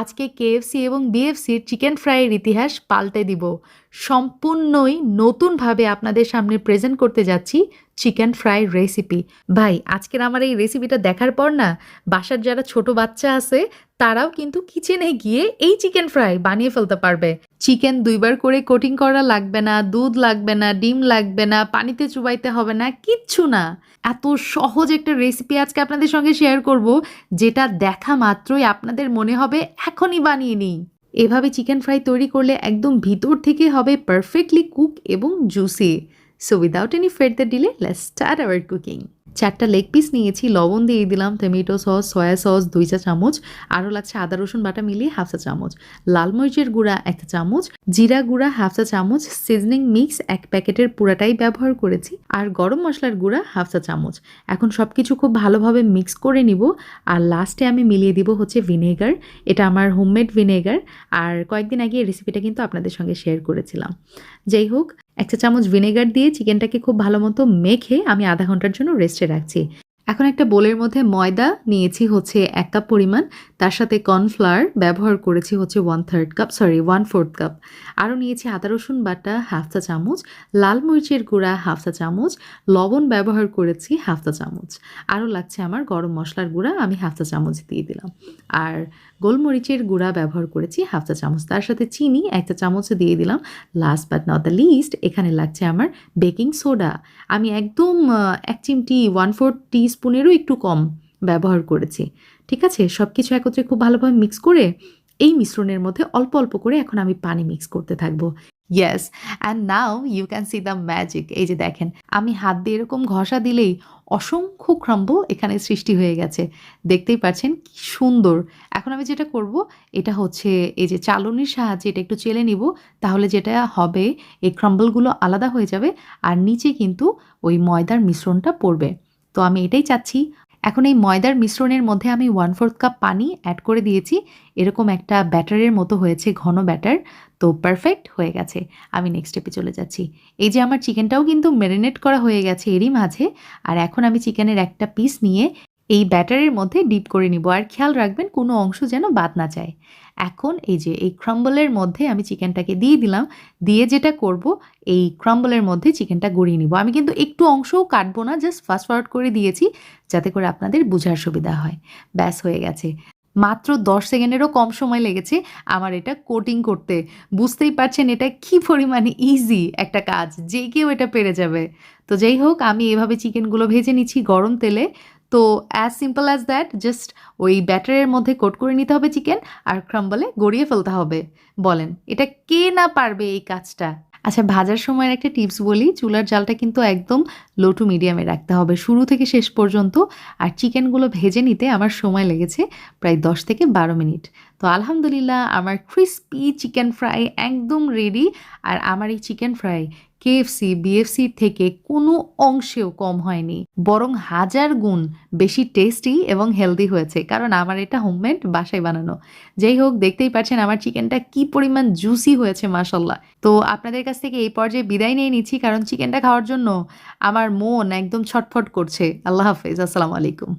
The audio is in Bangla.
আজকে কেএফসি এবং বিএফসির চিকেন ফ্রাইয়ের ইতিহাস পাল্টে দিব। সম্পূর্ণই নতুনভাবে আপনাদের সামনে প্রেজেন্ট করতে যাচ্ছি চিকেন ফ্রাই রেসিপি ভাই, আজকের আমার এই রেসিপিটা দেখার পর না, বাসার যারা ছোট বাচ্চা আছে, তারাও কিন্তু কিচেনে গিয়ে এই চিকেন ফ্রাই বানিয়ে ফেলতে পারবে। চিকেন দুইবার করে কোটিং করা লাগবে না, দুধ লাগবে না, ডিম লাগবে না, পানিতে চুবাইতে হবে না, কিচ্ছু না। এত সহজ একটা রেসিপি আজকে আপনাদের সঙ্গে শেয়ার করব, যেটা দেখা মাত্রই আপনাদের মনে হবে, এখনই বানিয়ে নিই। এভাবে চিকেন ফ্রাই তৈরি করলে একদম ভিতর থেকে হবে পারফেক্টলি কুক এবং juicy so without any further delay let's start our cooking চারটা লেগ পিস নিয়েছি, লবণ দিয়ে দিলাম টমেটো সস সয়া সস দুই চা চামচ, আরও লাগছে আদা, রসুন বাটা মিলিয়ে হাফ চা চামচ, লাল মরিচের গুঁড়া একটা চামচ, জিরা গুঁড়া হাফ চা চামচ সিজনিং মিক্স এক প্যাকেটের পুরাটাই ব্যবহার করেছি, আর গরম মশলার গুঁড়া হাফ চা চামচ। এখন সব কিছু খুব ভালোভাবে মিক্স করে নিব, আর লাস্টে আমি মিলিয়ে দিব হচ্ছে ভিনেগার এটা আমার হোমমেড ভিনেগার আর কয়েকদিন আগে এই রেসিপিটা কিন্তু আপনাদের সঙ্গে শেয়ার করেছিলাম। যাই হোক একটা চামচ ভিনেগার দিয়ে চিকেনটাকে খুব ভালো মতো মেখে আমি আধা ঘণ্টার জন্য রেস্টে রাখছি। এখন একটা বোলের মধ্যে ময়দা নিয়েছি হচ্ছে এক কাপ পরিমাণ, তার সাথে কর্নফ্লাওয়ার ব্যবহার করেছি হচ্ছে one third cup sorry one fourth cup আরও নিয়েছি আদা, রসুন বাটা হাফ চা চামচ, লাল মরিচের গুঁড়া হাফ চা চামচ, লবণ ব্যবহার করেছি হাফ চা চামচ। আরও লাগছে আমার গরম মশলার গুঁড়া, আমি হাফ চা চামচ দিয়ে দিলাম। আর গোলমরিচের গুঁড়া ব্যবহার করেছি হাফ চা চামচ, তার সাথে চিনি একটা চামচ দিয়ে দিলাম। Last but not the least এখানে লাগছে আমার বেকিং সোডা আমি একদম এক চিমটি ওয়ান ফোর টি স্পুনেরও একটু কম ব্যবহার করেছি। ঠিক আছে? সব কিছু একত্রে খুব ভালোভাবে মিক্স করে এই মিশ্রণের মধ্যে অল্প অল্প করে এখন আমি পানি মিক্স করতে থাকব। Yes and now you can see the magic এই যে দেখেন, আমি হাত দিয়ে এরকম ঘষা দিলেই অসংখ্য ক্রাম্বল এখানে সৃষ্টি হয়ে গেছে। দেখতেই পাচ্ছেন কি সুন্দর। এখন আমি যেটা করব, এটা হচ্ছে এই যে চালনির সাহায্যে এটা একটু চেলে নিব, তাহলে যেটা হবে, এই ক্রাম্বলগুলো আলাদা হয়ে যাবে, আর নিচে কিন্তু ওই ময়দার মিশ্রণটা পড়বে। তো আমি এটাই চাচ্ছি। এখন এই ময়দার মিশ্রণের মধ্যে আমি ওয়ান ফোর্থ কাপ পানি অ্যাড করে দিয়েছি। এরকম একটা ব্যাটারের মতো হয়েছে, ঘন ব্যাটার। তো পারফেক্ট হয়ে গেছে। আমি নেক্সট স্টেপে চলে যাচ্ছি। এই যে আমার চিকেনটাও কিন্তু ম্যারিনেট করা হয়ে গেছে এরই মাঝে। আর এখন আমি চিকেনের একটা পিস নিয়ে এই ব্যাটারের মধ্যে ডিপ করে নিব। আর খেয়াল রাখবেন, কোনো অংশ যেন বাদ না যায়। এখন এই যে, এই ক্রাম্বলের মধ্যে আমি চিকেনটাকে দিয়ে দিলাম। দিয়ে যেটা করব, এই ক্রাম্বলের মধ্যে চিকেনটা গড়িয়ে নিব। আমি কিন্তু একটু অংশও কাটবো না জাস্ট ফাস্ট ফরওয়ার্ড করে দিয়েছি, যাতে করে আপনাদের বোঝার সুবিধা হয়। ব্যাস, হয়ে গেছে। মাত্র দশ সেকেন্ডেরও কম সময় লেগেছে আমার এটা কোটিং করতে। বুঝতেই পারছেন এটা কি পরিমাণে ইজি একটা কাজ, যে কেউ এটা পেরে যাবে। তো যাই হোক, আমি এভাবে চিকেনগুলো ভেজে নিচ্ছি গরম তেলে। তো as simple as that just ওই ব্যাটারের মধ্যে কোট করে নিতে হবে চিকেন আর ক্রাম্বলে গড়িয়ে ফেলতে হবে। বলেন, এটা কে না পারবে এই কাজটা? আচ্ছা ভাজার সময়ের একটা টিপস বলি, চুলার জালটা কিন্তু একদম লো টু মিডিয়ামে রাখতে হবে। শুরু থেকে শেষ পর্যন্ত আর চিকেনগুলো ভেজে নিতে আমার সময় লেগেছে প্রায় দশ থেকে বারো মিনিট। তো আলহামদুলিল্লাহ আমার ক্রিস্পি চিকেন ফ্রাই একদম রেডি আর আমার এই চিকেন ফ্রাই কেএফসি বিএফসির থেকে কোনো অংশেও কম হয়নি। বরং হাজার গুণ বেশি টেস্টি এবং হেলদি হয়েছে। কারণ আমার এটা হোমমেড বাসায় বানানো। যাই হোক, দেখতেই পাচ্ছেন আমার চিকেনটা কি পরিমাণ জুসি হয়েছে মাসাল্লাহ তো আপনাদের কাছ থেকে এই পর্যায়ে বিদায় নিয়ে নিচ্ছি। কারণ চিকেনটা খাওয়ার জন্য আমার মন একদম ছটফট করছে। আল্লাহ হাফেজ আসসালামু আলাইকুম।